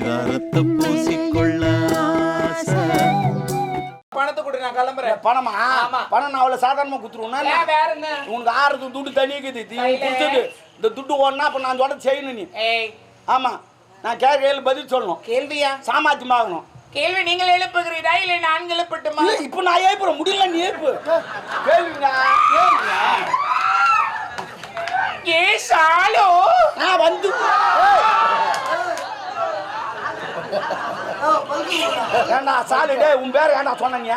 பரிதாரத்தை பூசிக்கொள்ள. பணத்தை கொடு நான் கிளம்புறேன். பணமா? ஆமா. பணம் நான் அவ்வளவு சாதாரணமா குத்துருவேன் ஏன் வேற என்ன? உனக்கு ஆறுது துட்டு கையில. கொடுத்தது. இந்த துட்டு ஒன்னா அப்ப நான் சொல்ல செய்யணும் நீ. ஏய். ஆமா. நான் கேட்க பதில் சொல்லணும். கேள்வியா? சாமாத்தியம் ஆகணும். கேள்வி நீங்கள் எழுப்புகிறீரா? இல்லை நான் எழுப்பட்டுமா? இல்ல இப்ப நான் ஏப்புறேன் முடியல நீ ஏப்பு. கேள்விங்க கேள்விங்க ஏ சாலு நான் வந்து ஏண்டா சாலு டேய் உன் பேர் ஏண்டா சொன்னீங்க.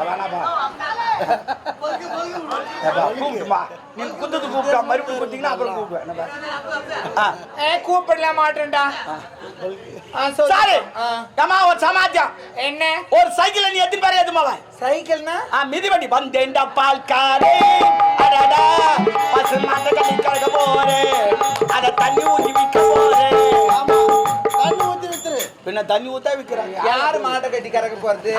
வேணாப்பா கூப்பிட்டுமா. நீங்க குத்தது கூப்பிட்டா மறுபடியும் கொடுத்தீங்கன்னா அப்புறம் கூப்பிடுவேன். கூப்பிடல மாட்டேன்டா. சாரு ஆ, ஏம்மா ஒரு சமாஜம். என்ன? ஒரு சைக்கிள் நீ எத்தனை பேர் எதுமாவா சைக்கிள்னா? மிதிவண்டி. வந்தேன்டா பால் காரே அடடா பசு மாட்ட போறேன் அத தண்ணி ஊத்தி விற்க போறேன் பின்ன தண்ணி ஊத்தா விக்கிறாங்க? யாரு மாட்டை கட்டி கறக்க போறது.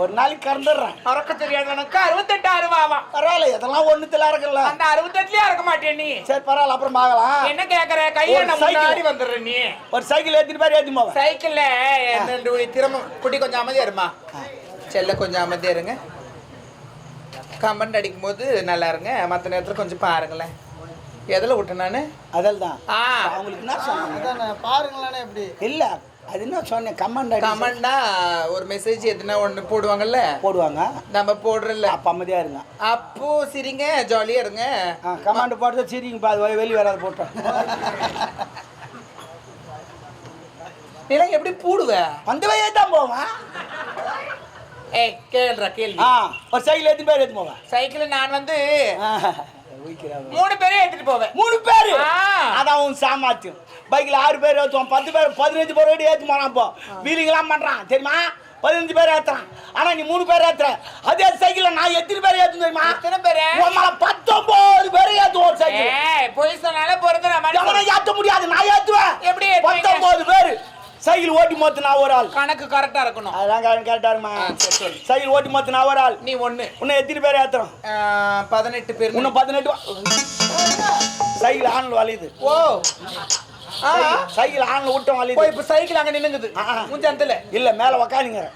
ஒரு நாளைக்கு கறந்துடுறேன். மறக்க தெரியாதவனுக்கு அறுபத்தெட்டு அருவாவா பரவாயில்ல இதெல்லாம் ஒண்ணுத்துல இருக்குல்ல அந்த அறுபத்தெட்டுலயே இருக்க மாட்டேன் நீ. சரி பரவாயில்ல அப்புறம் பார்க்கலாம். என்ன கேக்குற? கையை ஒரு நான் சைக்கிள். முன்னாடி வந்துடுற நீ. ஒரு சைக்கிள் ஏத்திட்டு பேர் ஏத்தி போவேன். சைக்கிள்ல திறமை குட்டி கொஞ்சம் அமைதியா இருமா? செல்ல கொஞ்சம் அமைதியா இருங்க. கமெண்ட் அடிக்கும் போது நல்லா இருங்க. மற்ற நேரத்துல கொஞ்சம் பாருங்களேன். எதில் விட்டேன் நான்? அதில் தான். அவங்களுக்கு என்ன சொன்னாங்க? அதானே பாருங்களேனே எப்படி. இல்ல. அது என்ன சொன்னேன்? கமெண்ட் கமெண்ட்னா ஒரு மெசேஜ் எதுனா ஒன்று போடுவாங்கல்ல? போடுவாங்க. நம்ம போடுறல அப்ப அமைதியா இருங்க. அப்போ சிரிங்க ஜாலியா இருங்க. கமாண்ட் போட்டு சரிங்க பா அது வெளியே வராது போட்டோம். நீலாம் எப்படி போடுவ? அந்த வழியே தான் போவேன். ஏய் கேளுடா கேள்வி. ஆ ஒரு சைக்கிள் ஏத்தி பேர் ஏத்தி போவேன். சைக்கிள் நான் வந்து. மூணு பேரே எடுத்துட்டு போவேன். மூணு பேரு. அதான் உன் சாமாத்தியம் பைக்ல ஆறு பேர் ஏத்துவான் பத்து பேர் பதினஞ்சு பேர் வரையும் ஏத்து போறான் இப்போ வீலிங்கெல்லாம் பண்றான் தெரியுமா? பதினஞ்சு பேர் ஏத்துறான். ஆனா நீ மூணு பேர் ஏத்துற. அதே சைக்கிள்ல நான் எத்தனை பேர் ஏத்து தெரியுமா? எத்தனை பேரு? உன் பத்தொன்பது பேர் ஏத்துவோம் சைக்கிள். பொய் சொன்னாலே மனுஷன். ஏத்த முடியாது நான் ஏத்துவேன். எப்படி? பத்தொன்பது பேர். சைக்கிள் ஓட்டி மொத்த நான் ஒரு ஆள். கணக்கு கரெக்டா இருக்கணும். கரெக்டா இருமா ஆ, சரி, சொல்லு. சைக்கிள் ஓட்டி மொத்த நான் ஒரு ஆள். நீ ஒண்ணு. உன்னை எத்தனை பேர் ஏத்துறோம்? பதினெட்டு பேர். இன்னும் பதினெட்டு சைக்கிள் ஆன்ல வலியுது. ஓ. சைக்கிள் ஆன்ல விட்டோம் வலியுது. இப்ப சைக்கிள் அங்க நின்னுங்குது. முஞ்சந்தல இல்ல மேல உக்காந்துங்க.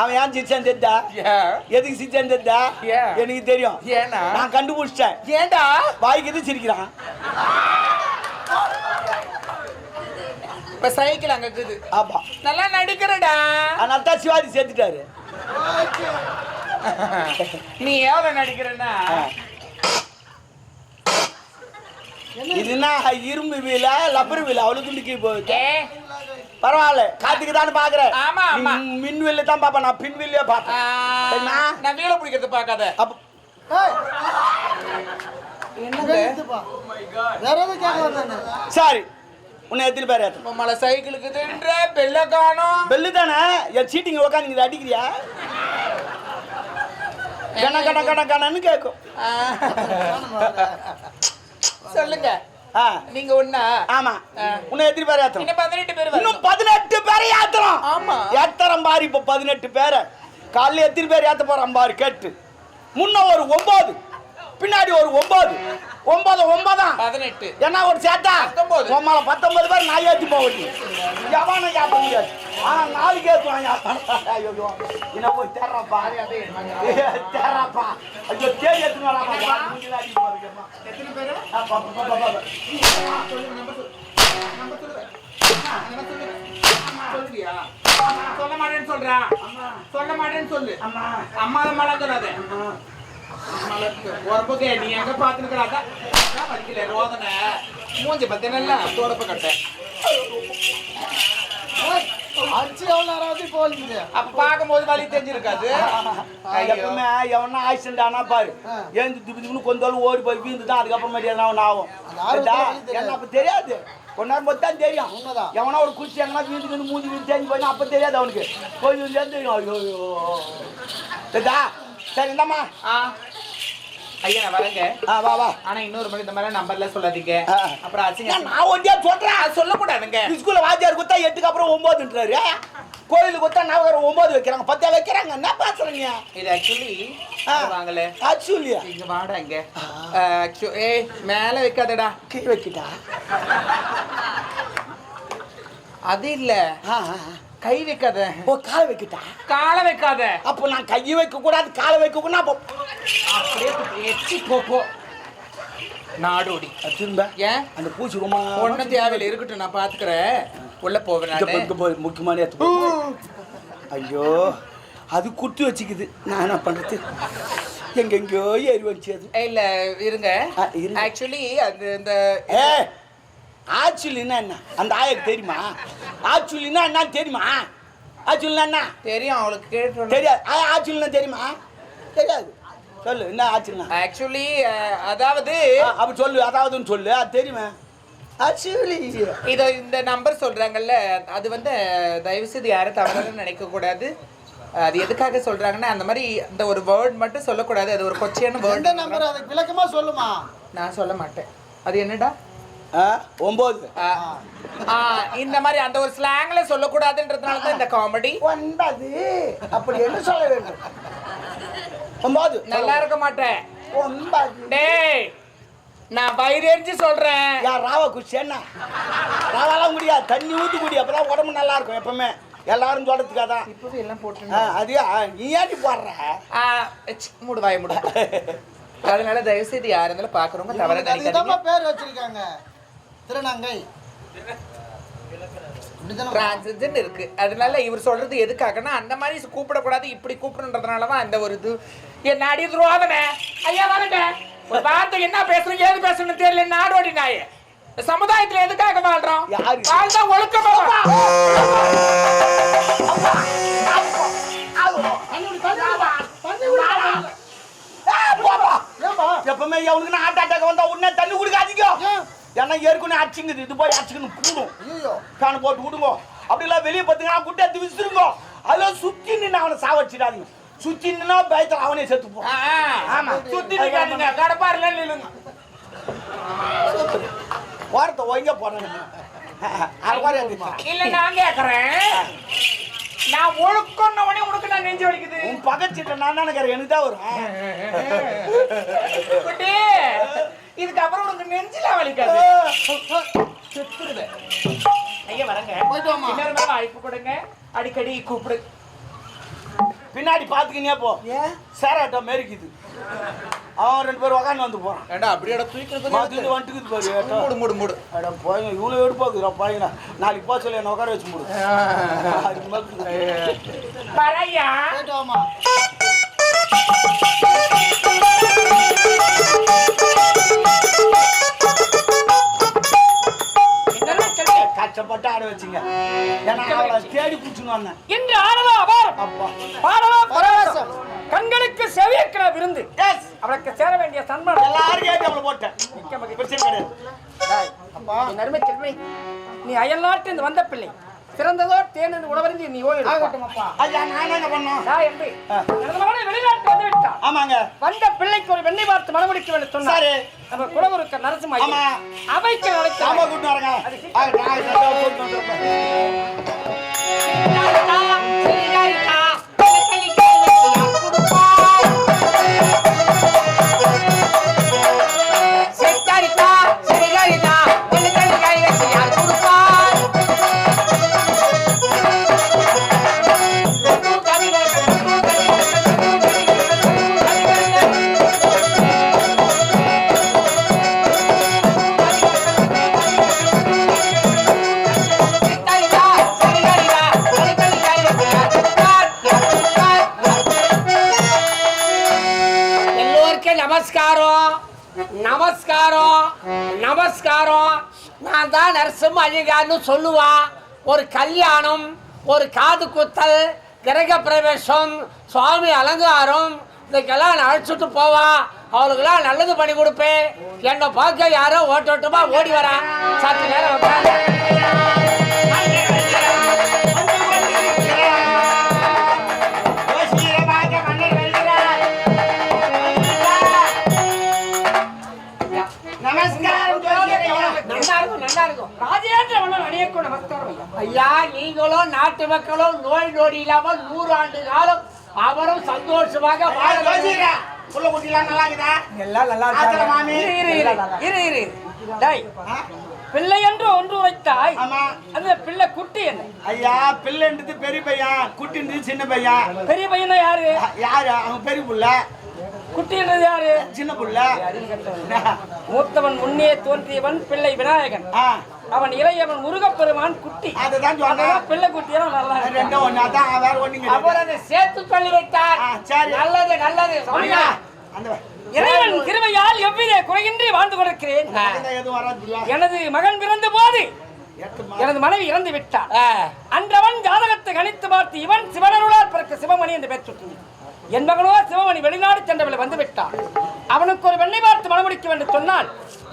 அவன் ஏன் சிரிச்சான் தெரிதா எதுக்கு சிரிச்சான் தெரிதா? எனக்கு தெரியும். ஏன்னா? நான் கண்டுபிடிச்சிட்டேன். ஏண்டா? வாய்க்கு எது சிரிக்கிறான்? இப்ப சைக்கிள் அங்க இருக்குது. ஆமா. நல்லா நடிக்கிறடா. அதனால தான் சிவாஜி சேர்த்துட்டாரு. நீ எவ்வளவு நடிக்கிறன்னா? இதுனா இரும்பு வீல லப்பர் வீல அவ்வளவு துண்டிக்கி போகுது. பரவாயில்ல காத்துக்கு தான் பாக்குறேன். ஆமா, ஆமா. நீ மின் வீல்ல தான் பாப்பேன் நான் பின் வீல்லே ஆ, பாப்பேன்? நான் வீல பிடிக்கிறது தானே சரி உன்னை எத்தனை பேர் மலை சைக்கிளுக்கு தின்ற பெல்ல காணோம். பெல்லு தானே? என் சீட்டிங்க உட்காந்து அடிக்கிறியா? கண கண கண கணன்னு கேட்கும் ஆ. சொல்லுங்க. நீங்க ஒண்ணா? ஆமா. உன்னை எத்தனை பேர் ஏத்தணும் இன்னும் பதினெட்டு பேர். இன்னும் பதினெட்டு பேரை ஏத்தணும் ஆமா. ஏத்தறம் பாரு இப்ப பதினெட்டு பேரை. காலைல எத்தனை பேர் ஏத்த போறான் பாரு கேட்டு. முன்ன ஒரு ஒன்பது பின்னாடி ஒரு ஒன்பது ஒன்பது ஒன்பதான் பதினெட்டு. என்ன ஒரு பத்தொன்பது. உம்மால பத்தொன்பது பேர் நான் ஏத்தி போவட்டி எவனை ஏத்த முடியாது. ஆனா நாளைக்கு ஏத்துவான் ஐயோ. என்ன போய் தேர்றப்பா தேர்றப்பா ஐயோ தேடி நம்பர் சொல்லு மாட்டேன்னு சொல்றா. சொல்ல மாட்டேன்னு சொல்லு. அம்மா. அம்மா மழக்கிறாத அம்மா. உரப்புக்கு நீ எங்க படிக்கல ரோதனை மூஞ்சி தோடப்ப கட்டேன் அடிச்சு எவ்வளவு அப்ப பார்க்கும்போது வலி தெரிஞ்சிருக்காது எப்பவுமே எவனா ஆக்சிடென்ட் ஆனா பாரு ஏந்து திப்பு திப்புன்னு கொஞ்சம் ஓடி போய் வீந்து தான் அதுக்கப்புறமா எதனா ஒன்று ஆகும் தெரியாது. என்ன அப்ப தெரியாது கொஞ்ச நேரம் போது தான் தெரியும் உண்மைதான். எவனா ஒரு குச்சி எங்கன்னா வீட்டுக்கு வந்து மூஞ்சி வீந்து போய் அப்போ தெரியாது அவனுக்கு கொஞ்சம் தெரியும் ஐயோ சரி என்னம்மா ஆ ஐயா நான் வரேங்க. ஆ வா வா. ஆனா இன்னொரு மணி இந்த மாதிரி நம்பர்ல சொல்லாதீங்க. அப்புறம் ஏன் நான் ஒண்டியா சொல்றேன்? சொல்லக்கூடாதுங்க. ஸ்கூல்ல வாத்தியார் கொடுத்தா எட்டுக்கு அப்புறம் ஒன்பதுன்றாரு கோயிலுக்கு கொடுத்தா நவகரம் ஒன்பது வைக்கிறாங்க. பத்தா வைக்கிறாங்க. என்ன பேசுறீங்க? இது ஆக்சுவலி. வாங்கல. ஆக்சுவலி இங்க வாடா இங்க ஆக்சு- ஏய் மேல வைக்காதடா. கீ வைக்கிட்டா? அது இல்ல. கை வைக்காத. ஓ காலை வைக்கிட்டா? காலை வைக்காத. அப்போ நான் கையை வைக்க கூடாது காலை வைக்க கூடாது அப்போ அப்படியே எச்சி நாடோடி. திரும்ப ஏன்? அந்த பூச்சி ரொம்ப ஒன்னும் தேவையில்லை இருக்கட்டும் நான் பாத்துக்கிறேன் உள்ள போவேன் முக்கியமான. ஐயோ அது குத்து வச்சுக்குது. நான் என்ன பண்றது? எங்கெங்கயோ ஏறி வந்துச்சு அது. இல்ல இருங்க. ஆக்சுவலி அது இந்த ஏ ஆக்சுவலின்னா என்ன? அந்த ஆயக்கு தெரியுமா? ஆக்சுவலின்னா என்னன்னு தெரியுமா? ஆக்சுவலினா என்ன? தெரியும் அவளுக்கு கேட்டு தெரியாது. ஆ ஆக்சுவலினா தெரியுமா? தெரியாது. சொல்லு என்ன ஆக்சுவலினா ஆக்சுவலி அதாவது அப்படி சொல்லு அதாவதுன்னு சொல்லு அது தெரியுமா? ஆக்சுவலி இத இந்த நம்பர் சொல்றாங்கல்ல அது வந்து தயவு செய்து யாரும் தவறாக நினைக்க கூடாது அது எதுக்காக சொல்றாங்கன்னா அந்த மாதிரி அந்த ஒரு வேர்ட் மட்டும் சொல்லக்கூடாது. அது ஒரு கொச்சையான எந்த வேர்ட் நம்பர் அதுக்கு விளக்கமா சொல்லுமா? நான் சொல்ல மாட்டேன். அது என்னடா? ஆ, இந்த மாதிரி அந்த ஒரு ஸ்லாங்ல சொல்லக்கூடாதுன்றதுனால தான் இந்த காமெடி ஒன்பது. அப்படி என்று சொல்ல வேண்டும்? ஒன்பது. நல்லா இருக்க மாட்டேன். ஒன்பது. டேய் நான் வயிறெறிஞ்சு சொல்றேன். யார் ராவா குச்சி என்ன? ராவாலாம் முடியாது தண்ணி ஊற்றி குடி அப்பதான் உடம்பு நல்லா இருக்கும் எப்பவுமே. எல்லாரும் சொல்றதுக்காக தான் இப்போது எல்லாம் போட்டு அது நீ ஏடி போடுற? மூடு வாய மூடு. அதனால தயவு செய்து யார் இருந்தாலும் பாக்குறவங்க தவற நினைக்காதீங்க பேர் வச்சிருக்காங்க. திருநங்கை. டிரான்சிஜன் இருக்கு. அதனால இவர் சொல்றது எதுக்காகன்னா அந்த மாதிரி கூப்பிடக்கூடாது இப்படி கூப்பிடுன்றதுனால தான் அந்த ஒரு இது. என்ன அடி துரோதனை ஐயா வரங்க. ஒரு வார்த்தை என்ன பேசுறோம் ஏது பேசணும்னு தெரியல. நாடோடி நாயே? சமுதாயத்துல எதுக்காக வாழ்றோம்? யாரு? வாழ்ந்தா ஒழுக்கமா எப்பவுமே எவனுக்கு ஹார்ட் அட்டாக் வந்தா உடனே தண்ணி குடிக்காதீங்க. ஏன்? ஏன்னா ஏற்கனவே அடிச்சுங்குது. இது போய் அடிச்சுக்கணும் கூடும். ஐயோ. ஃபேன் போட்டு விடுங்க. அப்படிலாம் வெளியே பார்த்தீங்கன்னா குட்டை எடுத்து விசிறுங்க. அதெல்லாம் சுத்தி நின்று அவனை சாவடிச்சிடாதீங்க. சுத்தி நின்னா பயத்தில் அவனே செத்து ஆ. ஆமா. சுத்தி நிக்காதீங்க கடப்பாருல நில்லுங்க. ஓரத்தை ஒய்ங்க போறாங்க இல்ல நான் கேக்குறேன். நான் ஒழுக்கம்ன உடனே உனக்கு நான் நெஞ்சு வலிக்குது. உன் பக்கச்சிட்ட நான் நினைக்கிறேன்? எனக்கு தான் வரும். குட்டி, இதுக்கப்புறம் உனக்கு நெஞ்சில வலிக்காது. செத்துருது. ஐயா வரங்க. இன்னொரு வாய்ப்பு கொடுங்க. அடிக்கடி கூப்பிடு. பின்னாடி பாத்துக்கினே போ. ஏன்? சேராட்டம் மேரிக்குது. அவன் ரெண்டு பேரும் உக்காந்து வந்து போறான். ஏண்டா அப்படியே தூக்கிறது மாத்திட்டு வந்துட்டுக்குது பாரு. மூடு மூடு மூடு அட போய் இவ்வளோ எடுப்பாக்குறா பாய்ங்க நாளைக்கு போக சொல்லி என்ன உட்கார வச்சு முடு. அதுக்கு மேல கஷ்டப்பட்டு ஆட வச்சுங்க. ஏன்னா அவளை தேடி பிடிச்சுன்னு வந்தேன். இன்று ஆடவா அபாரம் அப்பா. பாடவா பரவசம். கண்களுக்கு செவியக்கிற விருந்து. அவளுக்கு சேர வேண்டிய சன்மானம். எல்லாரும் கேட்டு அவளை போட்டேன். பிரச்சனை கிடையாது. அப்பா. அருமை செல்வி. நீ அயல் நாட்டு வந்த பிள்ளை. பிறந்ததோர் தேர்ந்து உணவறிந்து நீ அப்பா ஐயா நான் என்ன பண்ணோம் நான் என்று எனது மகனை வெளிநாட்டு வந்து விட்டான். ஆமாங்க. வந்த பிள்ளைக்கு ஒரு வெண்ணை பார்த்து மனமுடிக்க வேண்டும் சொன்னார். நம்ம குலவருக்க நரசிம்ம ஆமா. அவைக்கு ஆமா அழைத்து கூட்டு வரங்க நமஸ்காரம். நான் தான் நரசிம்ம ஐயகார்னு சொல்லுவான் ஒரு கல்யாணம் ஒரு காது குத்தல் கிரக பிரவேசம் சுவாமி அலங்காரம் இதுக்கெல்லாம் நான் அழைச்சிட்டு போவா. அவளுக்கெல்லாம் நல்லது பண்ணி கொடுப்பேன். என்னை பார்க்க யாரோ ஓட்டோட்டமா ஓடி வரா. சற்று நேரம் நமஸ்காரம் நல்லா இருக்கும் நல்லா இருக்கும் ராஜேந்திரவனம் அணியக்கும் நமஸ்காரம். ஐயா நீங்களும் நாட்டு மக்களும் நோய் நொடி இல்லாமல் நூறு ஆண்டு காலம் அவரும் சந்தோஷமாக வாழ நல்லா இருக்குதா எல்லாம் நல்லா இருக்கு இரு இரு டேய் பிள்ளை என்று ஒன்று வைத்தாய். அந்த பிள்ளை குட்டி என்ன? ஐயா பிள்ளைன்றது பெரிய பையன் குட்டின்றது சின்ன பையன். பெரிய பையன் யாரு? யாரு? அவன் பெரிய பிள்ளை. குட்டின்றது யாரு? சின்ன புள்ள. மூத்தவன் முன்னே தோன்றியவன் பிள்ளை விநாயகன். அவன் இளையவன் முருகப்பெருமான் குட்டி. அதுதான் பிள்ளை குட்டியெல்லாம் நல்லா அதை சேர்த்து சொல்லி வைத்தார். நல்லது நல்லது. இறைவன் கிருபையால் எவ்வித குறையின்றி வாழ்ந்து கொண்டிருக்கிறேன்? எனது மகன் பிறந்த போது எனது மனைவி இறந்து விட்டார். அன்றவன் ஜாதகத்தை கணித்து பார்த்து இவன் சிவனருளால் பிறக்க சிவமணி என்று பெயர் சுட்டினான் என் மகனோ சிவமணி வெளிநாடு சென்றவளை வந்து விட்டான் அவனுக்கு ஒரு வெண்ணை பார்த்து மனமுடிக்க வேண்டும் சொன்னால்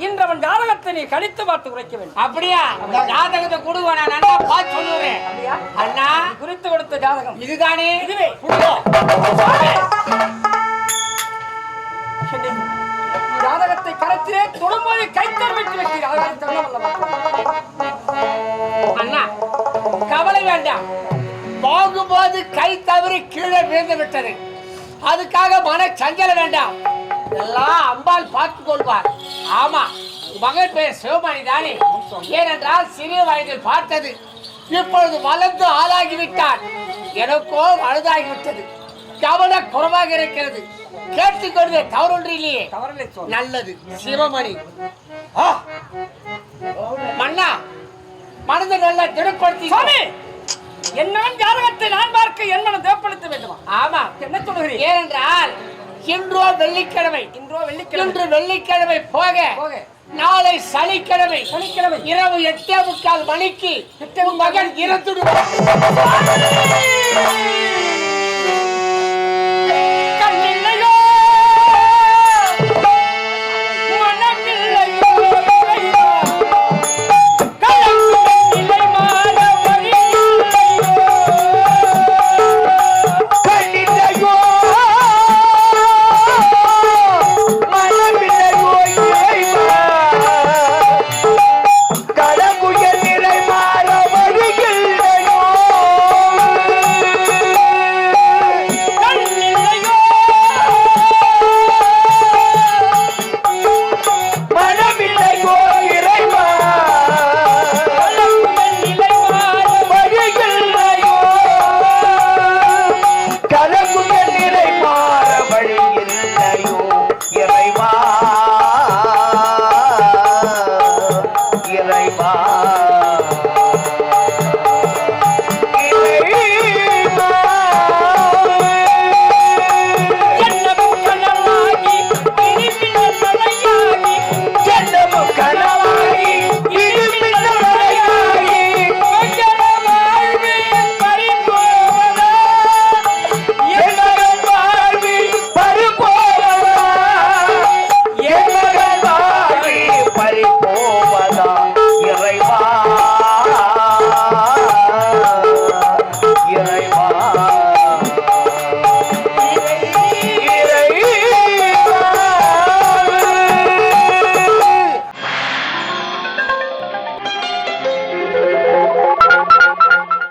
இன்று அவன் ஜாதகத்தை நீ கணித்து பார்த்து குறைக்க வேண்டும். அப்படியா? ஜாதகத்தை கொடுங்க நான் நல்லா பார்த்து சொல்லுறேன் அண்ணா? குறித்து கொடுத்த ஜாதகம். இதுதானே? இதுவே. ஜாதகத்தை கரத்திலே தொடும்போது கைத்தர் விட்டு வெட்டி அண்ணா கவலை வேண்டாம். போகும்போது கை தவறி கீழே விழுந்து விட்டது. அதுக்காக மன சஞ்சலம் வேண்டாம். எல்லாம் அம்பாள் பார்த்துக் கொள்வார். ஆமா மகன் பெயர் சிவமணி தானே? ஏனென்றால் சிறிய வயதில் பார்த்தது. இப்பொழுது வளர்ந்து ஆளாகி விட்டார் எனக்கோ வலுதாகிவிட்டது. கவன குறைவாக இருக்கிறது. கேட்டுக்கொண்டு தவறொன்று இல்லையே நல்லது சிவமணி! மன்னா மனதை நல்லா திடப்படுத்தி சுவாமி என்னவன் ஜாதகத்தை நான் பார்க்க என் மனம் தேவப்படுத்த வேண்டுமா? ஆமா. என்ன சொல்லுகிறீர் ஏனென்றால் இன்றோ வெள்ளிக்கிழமை. இன்றோ வெள்ளிக்கிழமை. இன்று வெள்ளிக்கிழமை போக போக. நாளை சனிக்கிழமை. சனிக்கிழமை. இரவு எட்டே முக்கால் மணிக்கு மகன் இறந்துடுவார்